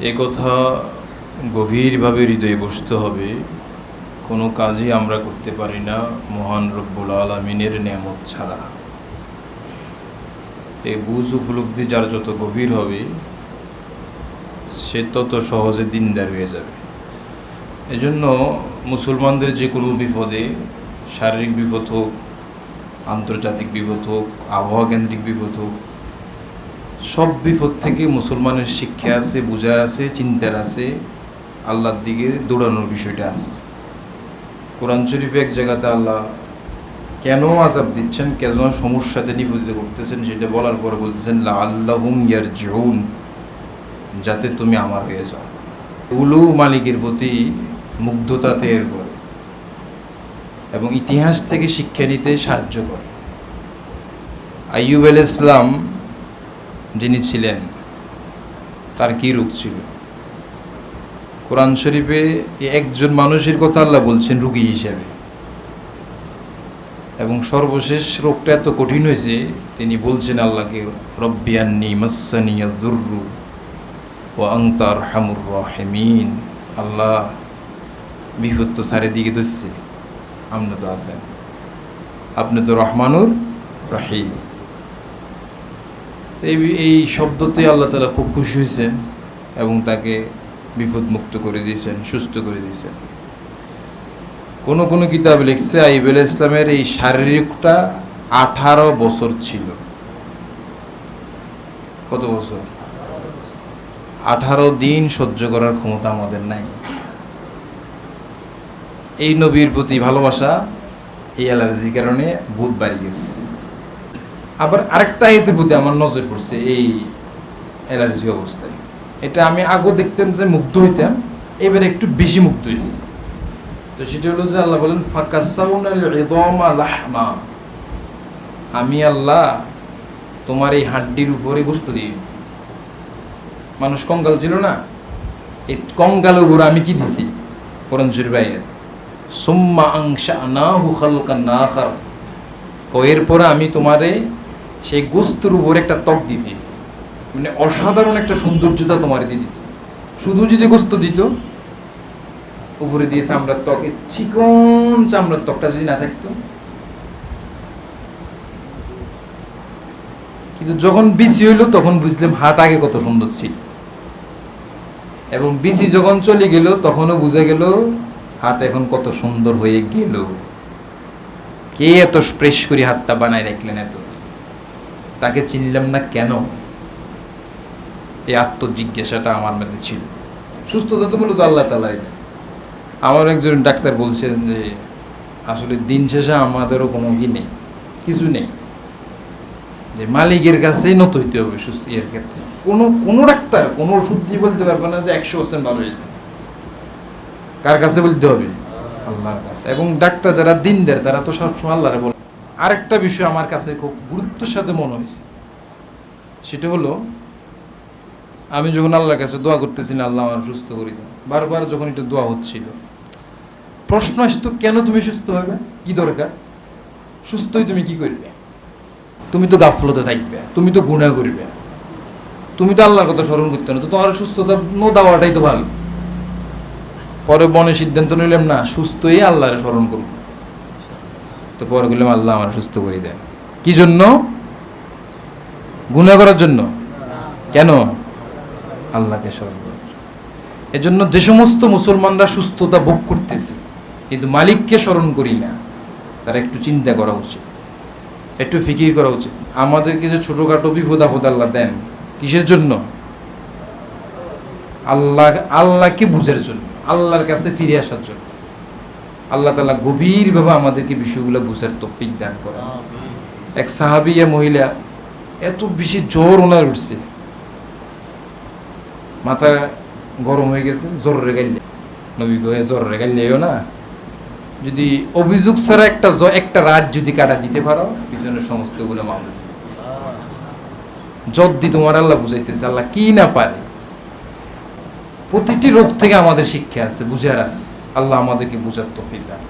কথা গভীরভাবে হৃদয়ে বসতে হবে। কোনো কাজই আমরা করতে পারি না মহান রব্বুল আলমিনের নিয়ামত ছাড়া। এই বুঝ উপলব্ধি যার যত গভীর হবে, সে তত সহজে দিনদার হয়ে যাবে। এজন্য মুসলমানদের যে কোনো বিপদে, শারীরিক বিপদ হোক, আন্তর্জাতিক বিপদ হোক আবহাওয়া কেন্দ্রিক বিপদ হোক সব বিপদ থেকে মুসলমানের শিক্ষা আছে, বোঝা আছে, চিন্তার আছে, আল্লাহর দিকে দৌড়ানোর বিষয়টা আছে। কোরআন শরীফে এক জায়গাতে আল্লাহ কেন আজাব দিচ্ছেন, কেন সমস্যাতে নিবেদিত করতেছেন সেটা বলার পরে বলতেছেন লা আল্লাহুম ইয়ার জৌন যাতে তুমি আমার হয়ে যাও। উলু মালিকের প্রতি মুগ্ধতাতে এর করে এবং ইতিহাস থেকে শিক্ষা নিতে সাহায্য করে। আইয়ুব আল ইসলাম যিনি ছিলেন, তার কী রূপ ছিল? কোরআন শরীফে একজন মানুষের কথা আল্লাহ বলছেন, রুগী হিসেবে। এবং সর্বশেষ রোগটা এত কঠিন হয়েছে, তিনি বলছেন আল্লাহকে রব্বিয়ান্নি মাসানিয়া দুর্রু ও আংতার হামুর রহেমিন। আল্লাহ বিপদ তো চারিদিকে ধরছে। আপনি তো আছেন। আপনি তো রহমানুর রহিম। তো এই এই শব্দতে আল্লাহ তালা খুব খুশি হয়েছেন এবং তাকে বিপদমুক্ত করে দিয়েছেন, সুস্থ করে দিয়েছেন। কোন কোন কিতাব লিখছে, আইবুল ইসলামের এই শারীরিকটা আঠারো বছর ছিল। কত বছর? আঠারো দিন সহ্য করার ক্ষমতা আমাদের নাই। এই নবীর প্রতি ভালোবাসা, এই অ্যালার্জির কারণে ভূত বাড়ি গেছে। আবার আরেকটা আয়াতের প্রতি আমার নজর পড়ছে, এই অ্যালার্জি অবস্থায়। এটা আমি আগেও দেখতাম যে মুগ্ধ হইতাম, এবার একটু বেশি মুগ্ধ হয়েছে তো সেটা হলো যে আল্লাহ বলেন লাহমা। আমি আল্লাহ তোমার এই হাড্ডির উপরে গোস্ত দিয়ে দিয়েছি মানুষ কঙ্গাল ছিল না? এই কঙ্গালের উপরে আমি কি দিছি? কোরআন শরীফ আয়াত, সুম্মা আংশা নাহু খালকান নাখার কয়ের পরে আমি তোমারে সেই গোস্তুর উপর একটা ত্বক দিয়ে দিয়েছি। মানে অসাধারণ একটা সৌন্দর্যতা তোমার দিয়ে দিয়েছি। শুধু যদি গোস্ত দিত, উপরে দিয়ে চামড়ার ত্বক চিকন চামড়ার ত্বকটা যদি না থাকতো। কিন্তু যখন বিসি হইল, তখন বুঝলাম হাত আগে কত সুন্দর ছিল। এবং বিসি যখন চলে গেল, তখনও বুঝে গেল হাত এখন কত সুন্দর হয়ে গেল। কে এত স্প্রেশ করে হাতটা বানায় রাখলেন এত? তাকে চিনলাম না কেন? এই আত্মজিজ্ঞাসাটা আমার মধ্যে ছিল। সুস্থতা তো মূলত আল্লাহ তালাই আমার একজন ডাক্তার বলছেন যে, আসলে দিন শেষে আমাদেরও কোনো ই নেই, কিছু নেই। যে মালিকের কাছেই নত হইতে হবে সুস্থ ইয়ের ক্ষেত্রে। কোনো কোনো ডাক্তার, কোনো ওষুধ দিয়ে বলতে পারবে না যে একশো পার্সেন্ট ভালো হয়েছে। কার কাছে বলতে হবে? আল্লাহর কাছে। এবং ডাক্তার যারা দিন দেয় তারা তো সবসময় আল্লাহরে বলে আরেকটা বিষয় আমার কাছে খুব গুরুত্বের সাথে মনে হয়েছে। সেটা হলো, আমি যখন আল্লাহর কাছে দোয়া করতেছিলাম আল্লাহ আমার সুস্থ করি বারবার যখন এটা দোয়া হচ্ছিল, প্রশ্ন আসতো কেন তুমি সুস্থ হবে? কি দরকার? সুস্থই তুমি কি করবে? তুমি তো গাফলতে থাকবে, তুমি তো গুণা করবে। তুমি তো আল্লাহর কথা স্মরণ করতে না, তো তোমার সুস্থতা নো দেওয়াটাই তো ভালো। পরে মনে সিদ্ধান্ত নিলাম, না, সুস্থই আল্লাহরে স্মরণ করব। তো পরে বললাম আল্লাহ আমার সুস্থ করে দেন। কি জন্য? গুণা করার জন্য? কেন? আল্লাহকে স্মরণ করার জন্য। এজন্য যে সমস্ত মুসলমানরা সুস্থতা ভোগ করতেছে, কিন্তু মালিককে স্মরণ করি না, তারা একটু চিন্তা করা উচিত। একটু ফিকির করা উচিত। আমাদেরকে যে ছোটোখাটো বিপদ আপদ আল্লাহ দেন, কিসের জন্য? আল্লাহ, আল্লাহকে বুঝার জন্য, আল্লাহর কাছে ফিরে আসার জন্য। আল্লাহ তালা গভীরভাবে আমাদেরকে বিষয়গুলো বুঝার তৌফিক দান করে এক সাহাবিয়া মহিলা এত বেশি জ্বর ওনার উঠছে। মাথা গরম হয়ে গেছে জ্বর রেগাইলে নবী কয়ে জ্বর রেগাইলেও না। যদি অভিযোগ ছাড়া একটা জ- একটা রাত যদি কাটা দিতে পারো পিছনের সমস্তগুলো মামলা যদি তোমার আল্লাহ বুঝাইতেছে আল্লাহ কি না পারে। প্রতিটি রোগ থেকে আমাদের শিক্ষা আছে বুঝার আছে। আল্লাহ আমাদেরকে বুঝার তফিক দান।